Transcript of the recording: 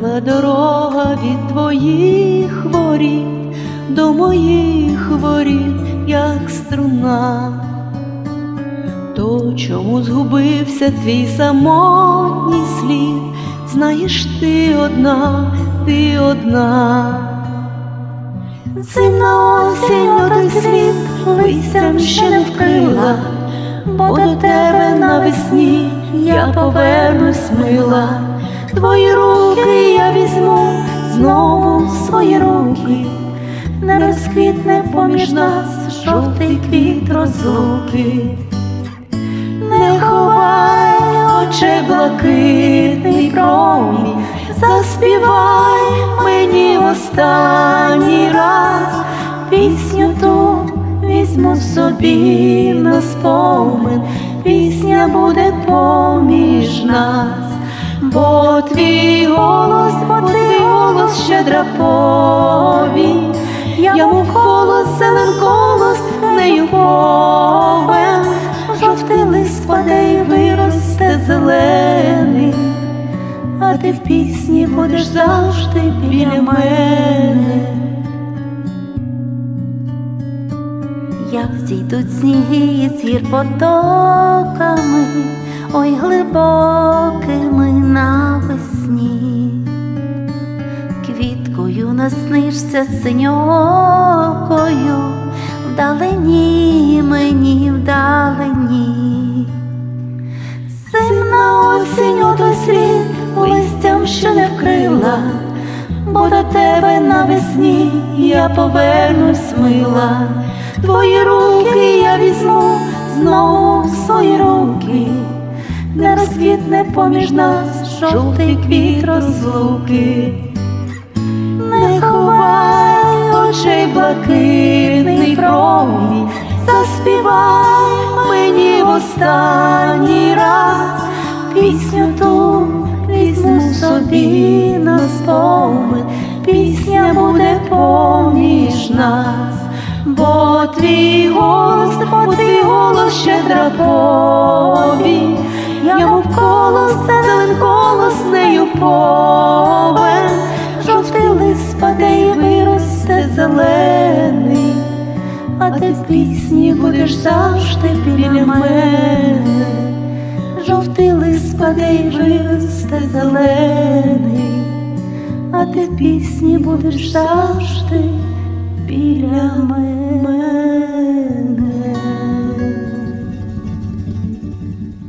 Текла дорога від твоїх воріт до моїх воріт, як струна. То чому згубився твій самотній слід? Знаєш, ти одна, ти одна. Зимна осінь один світ листям ще не вкрила, бо до тебе навесні я повернусь мила. Твої руки розквітне поміж нас жовтий квіт розлуки. Не ховай очей блакитний промінь, заспівай мені в останній раз пісню ту візьму собі на спомин, пісня буде поміж нас, бо твій голос, бо твій голос щедра повінь, я мов голос, зелен голос, нею повен, жовтий лист паде і виросте зелений, а ти в пісні будеш завжди біля мене. Як зійдуть сніги із гір потоками, ой глибокими навесні, наснишся синьокою, вдалині мені вдалині. Зимна осінь ото слід листям ще не вкрила, бо до тебе навесні я повернусь мила. Твої руки я візьму знову в свої руки, не розквітне поміж нас жовтий квіт розлуки. Не ховай очей блакитний промінь, заспівай мені в останній раз пісню ту візьму собі на спомин, пісня буде поміж нас, бо твій голос, бо твій голос щедра повінь, я мов колос, зелен колос нею повен, пісні будеш завжди біля мене. Жовтий лист паде й виросте зелений, а ти пісні будеш завжди біля мене.